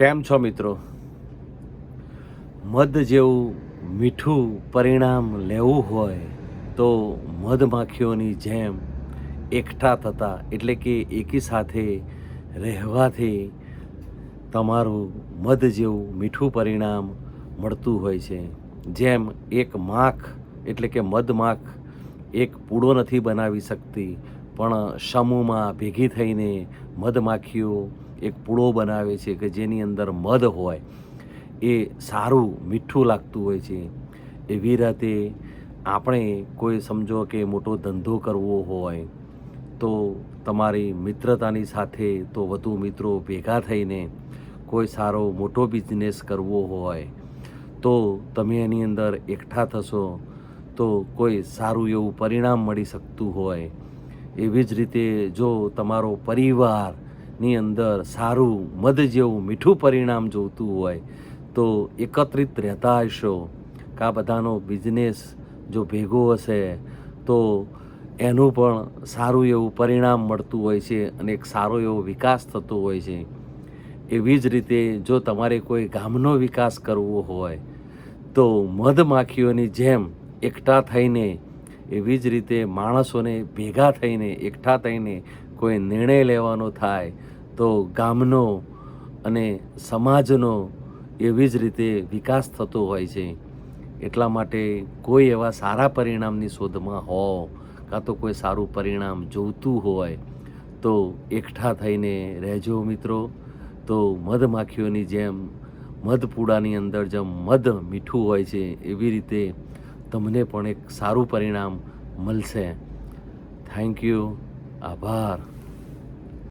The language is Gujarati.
કેમ છો મિત્રો? મધ જેવું મીઠું પરિણામ લેવું હોય તો મધમાખીઓની જેમ એકઠા થતા, એટલે કે એકી સાથે રહેવાથી તમારું મધ જેવું મીઠું પરિણામ મળતું હોય છે. જેમ એક માખ, એટલે કે મધમાખ એક પૂડો નથી બનાવી શકતી પણ સમૂહમાં ભેગી થઈને મધમાખીઓ એક પૂળો બનાવે છે કે જેની અંદર મધ હોય, એ સારું મીઠું લાગતું હોય છે. એવી રીતે આપણે કોઈ સમજો કે મોટો ધંધો કરવો હોય, તો તમારી મિત્રતાની સાથે તો વધુ મિત્રો ભેગા થઈને કોઈ સારો મોટો બિઝનેસ કરવો હોય, તો તમે એની અંદર એકઠા થશો, તો કોઈ સારું એવું પરિણામ મળી શકતું હોય. એવી જ રીતે જો તમારો પરિવારની અંદર સારું મધ જેવું મીઠું પરિણામ જોઈતું હોય, તો એકત્રિત રહેતા હશો. કે બધાનો બિઝનેસ જો ભેગો હશે, તો એનું પણ સારું એવું પરિણામ મળતું હોય છે અને એક સારો એવો વિકાસ થતો હોય છે. એવી જ રીતે જો તમારે કોઈ ગામનો વિકાસ કરવો હોય, તો મધમાખીઓની જેમ એકઠા થઈને એવી જ રીતે માણસોને ભેગા થઈને, એકઠા થઈને કોઈ નિર્ણય લેવાનો થાય, તો ગામનો અને સમાજનો એવી જ રીતે વિકાસ થતો હોય છે. એટલા માટે કોઈ એવા સારા પરિણામની શોધમાં હો કાં તો કોઈ સારું પરિણામ જોઈતું હોય, તો એકઠા થઈને રહેજો મિત્રો. તો મધમાખીઓની જેમ, મધપૂડાની અંદર જેમ મધ મીઠું હોય છે, એવી રીતે તમને પણ એક સારું પરિણામ મળશે. થેન્ક યુ આભાર.